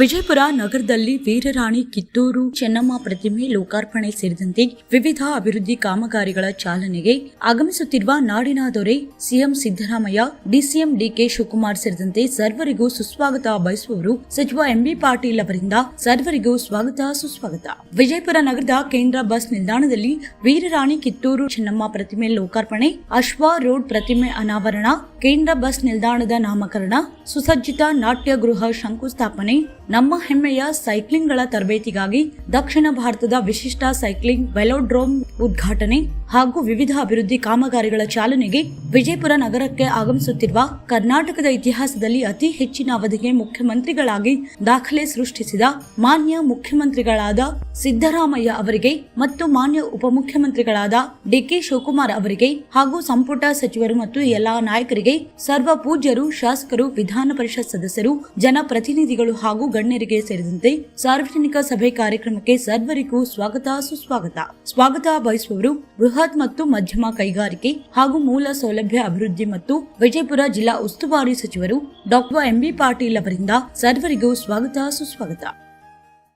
ವಿಜಯಪುರ ನಗರದಲ್ಲಿ ವೀರರಾಣಿ ಕಿತ್ತೂರು ಚೆನ್ನಮ್ಮ ಪ್ರತಿಮೆ ಲೋಕಾರ್ಪಣೆ ಸೇರಿದಂತೆ ವಿವಿಧ ಅಭಿವೃದ್ಧಿ ಕಾಮಗಾರಿಗಳ ಚಾಲನೆಗೆ ಆಗಮಿಸುತ್ತಿರುವ ನಾಡಿನ ದೊರೆ CM Siddaramaiah, DCM DK Shivakumar ಸೇರಿದಂತೆ ಸರ್ವರಿಗೂ ಸುಸ್ವಾಗತ ಬಯಸುವವರು ಸಚಿವ ಎಂಬಿ ಪಾಟೀಲ್ ಅವರಿಂದ ಸರ್ವರಿಗೂ ಸ್ವಾಗತ ಸುಸ್ವಾಗತ. ವಿಜಯಪುರ ನಗರದ ಕೇಂದ್ರ ಬಸ್ ನಿಲ್ದಾಣದಲ್ಲಿ ವೀರರಾಣಿ ಕಿತ್ತೂರು ಚೆನ್ನಮ್ಮ ಪ್ರತಿಮೆ ಲೋಕಾರ್ಪಣೆ, ಅಶ್ವಾ ರೋಡ್ ಪ್ರತಿಮೆ ಅನಾವರಣ, ಕೇಂದ್ರ ಬಸ್ ನಿಲ್ದಾಣದ ನಾಮಕರಣ, ಸುಸಜ್ಜಿತ ನಾಟ್ಯ ಗೃಹ ಶಂಕುಸ್ಥಾಪನೆ ನಮ್ಮ ಹೆಮ್ಮೆಯ ಸೈಕ್ಲಿಂಗ್ಗಳ ತರಬೇತಿಗಾಗಿ ದಕ್ಷಿಣ ಭಾರತದ ವಿಶಿಷ್ಟ ಸೈಕ್ಲಿಂಗ್ ವೆಲೋಡ್ರೋಮ್ ಉದ್ಘಾಟನೆ ಹಾಗೂ ವಿವಿಧ ಅಭಿವೃದ್ಧಿ ಕಾಮಗಾರಿಗಳ ಚಾಲನೆಗೆ ವಿಜಯಪುರ ನಗರಕ್ಕೆ ಆಗಮಿಸುತ್ತಿರುವ ಕರ್ನಾಟಕದ ಇತಿಹಾಸದಲ್ಲಿ ಅತಿ ಹೆಚ್ಚಿನ ಅವಧಿಗೆ ಮುಖ್ಯಮಂತ್ರಿಗಳಾಗಿ ದಾಖಲೆ ಸೃಷ್ಟಿಸಿದ ಮಾನ್ಯ ಮುಖ್ಯಮಂತ್ರಿಗಳಾದ ಸಿದ್ದರಾಮಯ್ಯ ಅವರಿಗೆ ಮತ್ತು ಮಾನ್ಯ ಉಪಮುಖ್ಯಮಂತ್ರಿಗಳಾದ ಡಿಕೆ ಶಿವಕುಮಾರ್ ಅವರಿಗೆ ಹಾಗೂ ಸಂಪುಟ ಸಚಿವರು ಮತ್ತು ಎಲ್ಲಾ ನಾಯಕರಿಗೆ ಸರ್ವ ಪೂಜ್ಯರು ಶಾಸಕರು, ವಿಧಾನ ಪರಿಷತ್ ಸದಸ್ಯರು, ಜನಪ್ರತಿನಿಧಿಗಳು ಹಾಗೂ ಗಣ್ಯರಿಗೆ ಸೇರಿದಂತೆ ಸಾರ್ವಜನಿಕ ಸಭೆ ಕಾರ್ಯಕ್ರಮಕ್ಕೆ ಸರ್ವರಿಗೂ ಸ್ವಾಗತ, ಸುಸ್ವಾಗತ. ಸ್ವಾಗತ ಬಯಸುವವರು ಬೃಹತ್ ಮತ್ತು ಮಧ್ಯಮ ಕೈಗಾರಿಕೆ ಹಾಗೂ ಮೂಲ ಸೌಲಭ್ಯ ಅಭಿವೃದ್ಧಿ ಮತ್ತು ವಿಜಯಪುರ ಜಿಲ್ಲಾ ಉಸ್ತುವಾರಿ ಸಚಿವರು ಡಾಕ್ಟರ್ ಎಂಬಿ ಪಾಟೀಲ್ ಅವರಿಂದ ಸರ್ವರಿಗೂ ಸ್ವಾಗತ ಸುಸ್ವಾಗತ.